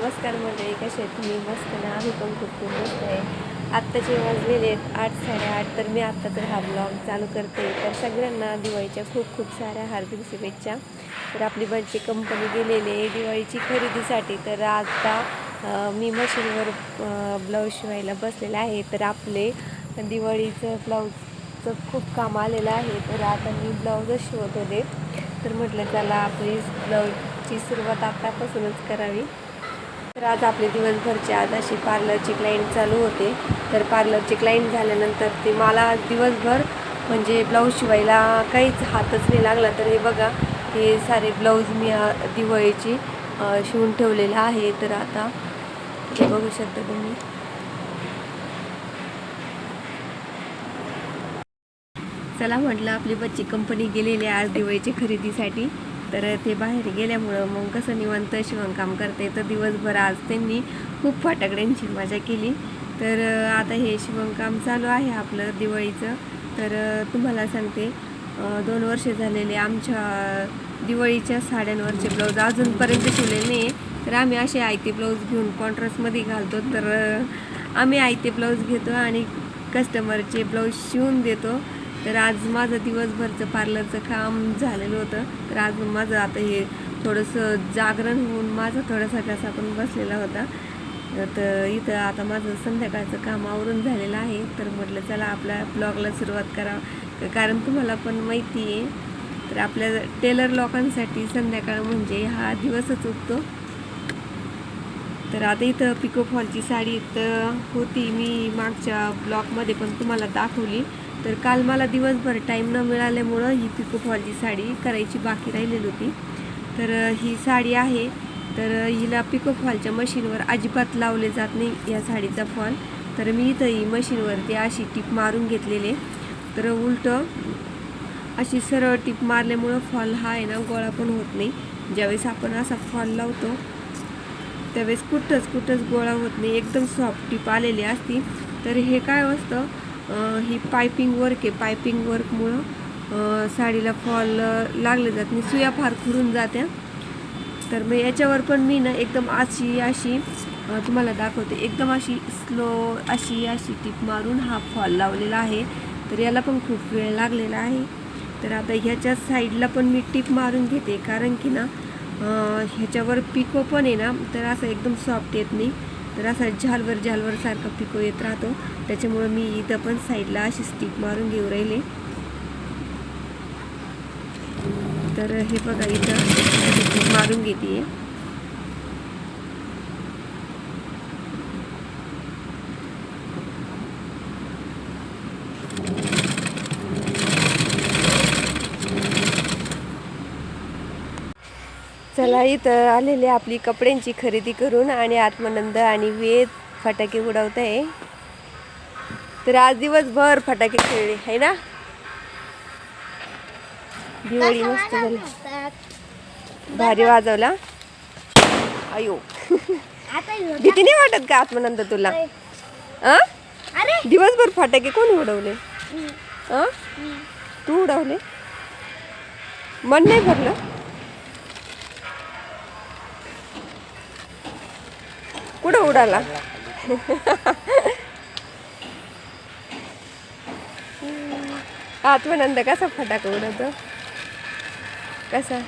नमस्कार मंडळी कसे आहेत तुम्ही? मस्त ना? आम्ही पण खूप खूप मस्त आहे. आत्ताचे वाजलेले आहेत आठ साडेआठ तर मी आत्ता तर हा ब्लॉग चालू करते. तर सगळ्यांना दिवाळीच्या खूप खूप साऱ्या हार्दिक शुभेच्छा. तर आपली बंची कंपनी गेलेली आहे दिवाळीची खरेदीसाठी. तर आत्ता मी मशीनवर ब्लाऊज शिवायला बसलेला आहे. तर आपले दिवाळीचं ब्लाऊजचं खूप काम आलेलं आहे. तर आता मी ब्लाऊजच शिवत होते तर म्हटलं त्याला आपली ब्लाऊजची सुरुवात आतापासूनच करावी. तर आज आपले दिवसभरचे आज अशी पार्लरची क्लायंट चालू होते. तर पार्लरची क्लाइंट झाल्यानंतर ते मला दिवसभर म्हणजे ब्लाऊज शिवायला काहीच हातच नाही लागला. तर हे बघा हे सारे ब्लाऊज मी दिवाळीची शिवून ठेवलेलं आहे. तर आता हे बघू शकता तुम्ही. चला म्हटलं आपली बच्ची कंपनी गेलेली आहे आज दिवाळीची खरेदीसाठी. तर ते बाहेर गेल्यामुळं मग कसं निवंत शिवणकाम करते तर दिवसभर आज त्यांनी खूप फटाकड्यांची मजा केली. तर आता हे शिवणकाम चालू आहे आपलं दिवाळीचं. तर तुम्हाला सांगते दोन वर्ष झालेले आमच्या दिवाळीच्या साड्यांवरचे ब्लाऊज अजूनपर्यंत शिवलेले नाही तर आम्ही असे आयते ब्लाऊज घेऊन कॉन्ट्रास्टमध्ये घालतो. तर आम्ही आयते ब्लाऊज घेतो आणि कस्टमरचे ब्लाऊज शिवून देतो. तर आज माझं दिवसभरचं पार्लरचं काम झालेलं होतं. तर आज माझं आता हे थोडंसं जागरण होऊन माझा थोडासा घसा पण बसलेला होता. तर इथं आता माझं संध्याकाळचं काम आवरून झालेलं आहे. तर म्हटलं चला आपल्या ब्लॉगला सुरुवात करा कारण तुम्हाला पण माहिती आहे तर आपल्या टेलर लोकांसाठी संध्याकाळ म्हणजे हा दिवसच उठतो तर आता इथं पिको फॉलची साडी तर होती मी मागच्या ब्लॉकमध्ये पण तुम्हाला दाखवली. तर काल मला दिवसभर टाईम न मिळाल्यामुळं ही पिको फॉलची साडी करायची बाकी राहिलेली होती. तर ही साडी आहे. तर हिला पिको फॉलच्या मशीनवर अजिबात लावले जात नाही या साडीचा फॉल. तर मी इथं ही मशीनवरती अशी टीप मारून घेतलेले तर उलटं अशी सरळ टीप मारल्यामुळं फॉल हा आहे ना गोळा पण होत नाही. ज्यावेळेस आपण असा फॉल लावतो त्यावेळेस कुठंच कुठंच गोळा होत नाही. एकदम सॉफ्ट टीप आलेली असती. तर हे काय असतं ही पायपिंग वर्क आहे. पायपिंग वर्कमुळं साडीला फॉल लागले जात नाही. सुया फार खुरून जात्या. तर मग याच्यावर पण मी ना एकदम अशी अशी तुम्हाला दाखवते. एकदम अशी स्लो अशी अशी टिप मारून हा फॉल लावलेला आहे. तर याला पण खूप वेळ लागलेला आहे. तर आता ह्याच्या साईडला पण मी टिप मारून घेते. कारण की ना ह्याच्यावर पिको पण आहे ना तर असं एकदम सॉफ्ट येत नाही. तर असा झालवर झालवर सारखा पिको येत राहतो. त्याच्यामुळं मी इथं पण साईडला अशी स्टिक मारून घेऊ राहिले. तर हे बघा इथं मारून घेते चला इथं आलेले आपली कपड्यांची खरेदी करून आणि आत्मानंद आणि वेद फटाके उडवत आहे तर आज दिवसभर फटाके खेळले आहे ना? दिवाळी मस्त झाली. भारी वाजवला. अयो भीती नाही वाटत का आत्मानंद तुला? आ? अरे. दिवसभर फटाके कोण उडवले? तू उडवले? मन नाही भरलं? कुठं उडाला? आत्मानंद कसा फटाका उडवतो? कसा?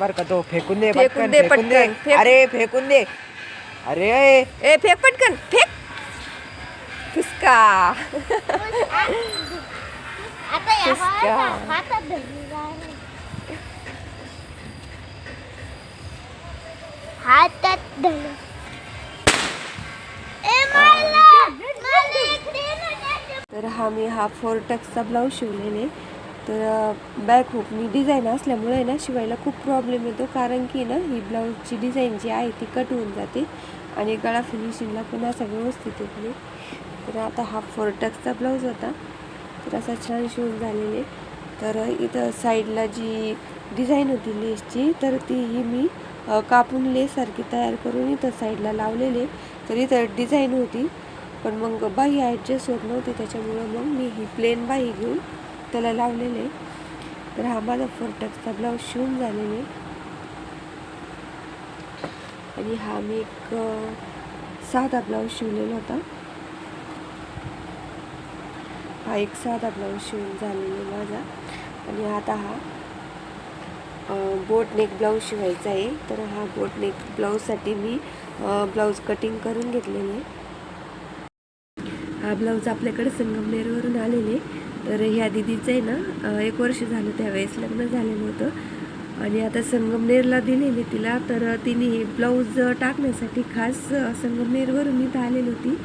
बर का तो फेकून दे फेकून दे, फेकून दे. पटकन, फेक. अरे फेकून दे. अरे ए. फेक पटकन फेक. फुसका. आता या फुसका. हातात-. हातात धरलं तर हा मी हा फोर टक्सचा ब्लाऊज शिवलेले. तर बॅक हुक मी डिझाईन असल्यामुळे ना शिवायला खूप प्रॉब्लेम येतो. कारण की ना ही ब्लाऊजची डिझाईन जी आहे ती कट होऊन जाते. आणि गळा फिनिशिंगला पण असा व्यवस्थित येत नाही. तर आता हा फोर टक्सचा ब्लाऊज होता. तर असा छान शिवून झालेले. तर इथं साईडला जी डिझाईन होती लेसची तर ती ही मी कापून लेससारखी तयार करून इथं साईडला लावलेले. तरी तर डिझाईन होती. पण मग बाही ॲडजस्ट होत नव्हती त्याच्यामुळं मग मी ही प्लेन बाही घेऊन त्याला लावलेले. तर हा माझा फोर ब्लाऊज शिवून झालेले. आणि हा मी एक साधा ब्लाऊज शिवलेला होता. हा एक साधा ब्लाऊज शिवून झालेला आहे माझा. आणि आता हा बोट नेक ब्लाऊज शिवायचा आहे. तर हा बोट नेक ब्लाऊजसाठी मी ब्लाऊज कटिंग करून घेतलेले आहे. हा ब्लाऊज आपल्याकडे संगमनेरवरून आलेले तर ह्या दिदीचं आहे ना एक वर्ष झालं त्यावेळेस लग्न झालेलं होतं. आणि आता संगमनेरला दिलेली तिला. तर तिने हे ब्लाऊज टाकण्यासाठी खास संगमनेरवरून इथं आलेली होती.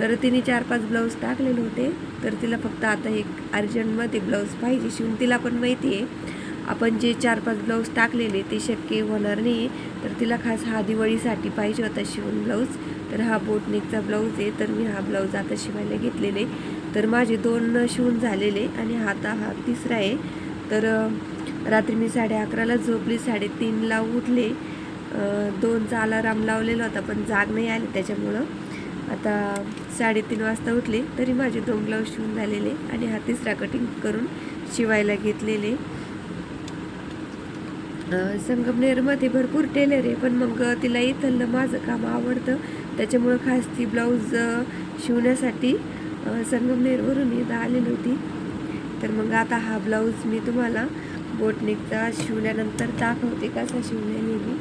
तर तिने चार पाच ब्लाऊज टाकलेले होते. तर तिला फक्त आता एक अर्जंटमध्ये ब्लाऊज पाहिजे शिवून. तिला पण माहिती आहे. आपण जे चार पाच ब्लाऊज टाकलेले ते शक्य होणार नाही तर तिला खास हा दिवाळीसाठी पाहिजे होता शिवून ब्लाऊज तर हा बोटनेकचा ब्लाऊज आहे. तर मी हा ब्लाऊज आता शिवायला घेतलेले. तर माझे दोन शिवून झालेले आणि आता हा तिसरा आहे. तर रात्री मी साडे अकराला झोपली. साडेतीनला उठले. दोनचा अलाराम लावलेला होता पण जाग नाही आली त्याच्यामुळं. आता साडेतीन वाजता उठले. तरी माझे दोन ब्लाऊज शिवून झालेले आणि हा तिसरा कटिंग करून शिवायला घेतलेले. संगमनेरमध्ये भरपूर टेलर आहे पण मग तिला इथलं माझं काम आवडतं. त्याच्यामुळं खास ती ब्लाऊज शिवण्यासाठी संगमनेरवरून इथं आलेली होती. तर मग आता हा ब्लाऊज मी तुम्हाला बोटनेकचा शिवल्यानंतर दाखवते कसा शिवलेली मी.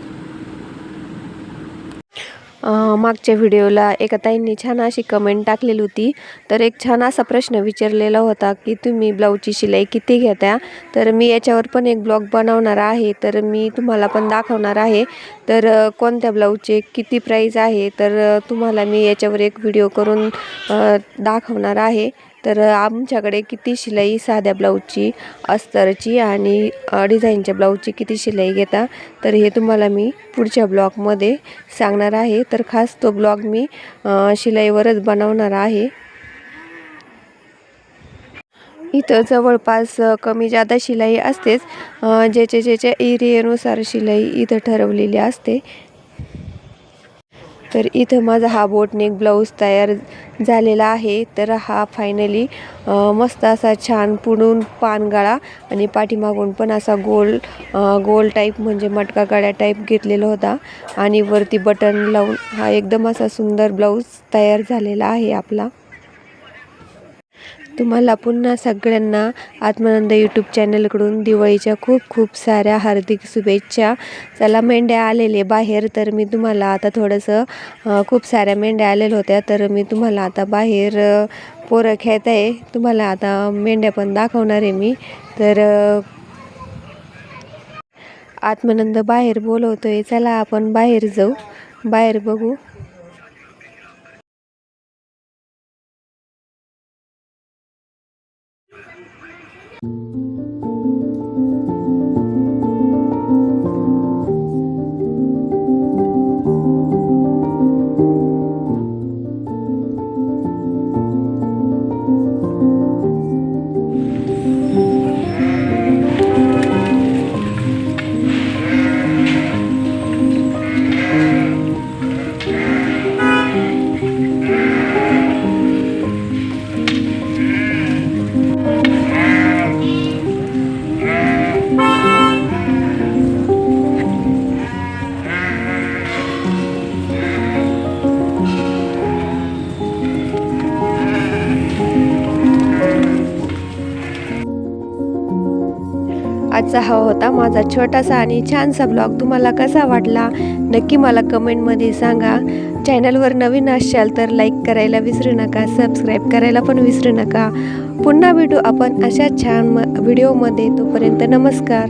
मागच्या व्हिडिओला एका ताईंनी छान अशी कमेंट टाकलेली होती. तर एक छान असा प्रश्न विचारलेला होता की तुम्ही ब्लाऊजची शिलाई किती घेता? तर मी याच्यावर पण एक ब्लॉग बनवणार आहे. तर मी तुम्हाला पण दाखवणार आहे. तर कोणत्या ब्लाऊजचे किती प्राईज आहे? तर तुम्हाला मी याच्यावर एक व्हिडिओ करून दाखवणार आहे. तर आमच्याकडे किती शिलाई साध्या ब्लाऊजची अस्तरची आणि डिझाईनच्या ब्लाऊजची किती शिलाई घेता तर हे तुम्हाला मी पुढच्या ब्लॉगमध्ये सांगणार आहे. तर खास तो ब्लॉग मी शिलाईवरच बनवणार आहे. इथं जवळपास कमी जादा शिलाई असतेच. ज्याच्या ज्याच्या एरियानुसार शिलाई इथं ठरवलेली असते. तर इथं माझा हा बोटनेक ब्लाऊज तयार झालेला आहे. तर हा फायनली मस्त असा छान पुडून पानगळा आणि पाठीमागून पण असा गोल गोल टाईप म्हणजे मटका गळ्या टाईप घेतलेला होता. आणि वरती बटन लावून हा एकदम असा सुंदर ब्लाऊज तयार झालेला आहे आपला. तुम्हाला पुन्हा सगळ्यांना आत्मानंद यूट्यूब चॅनलकडून दिवाळीच्या खूप खूप साऱ्या हार्दिक शुभेच्छा. चला मेंढ्या आलेले बाहेर तर मी तुम्हाला आता थोडंसं खूप साऱ्या मेंढ्या आलेल्या होत्या तर मी तुम्हाला आता बाहेर पोरं खेळत आहे. तुम्हाला आता मेंढ्या पण दाखवणार आहे मी. तर आत्मानंद बाहेर बोलवतोय. चला आपण बाहेर जाऊ. बाहेर बघू. you आजचा हा होता माझा छोटासा आणि छानसा ब्लॉग तुम्हाला कसा वाटला? नक्की मला कमेंटमध्ये सांगा. चॅनलवर नवीन असाल तर लाईक करायला विसरू नका सबस्क्राईब करायला पण विसरू नका. पुन्हा भेटू आपण अशा छान म व्हिडिओमध्ये तोपर्यंत नमस्कार.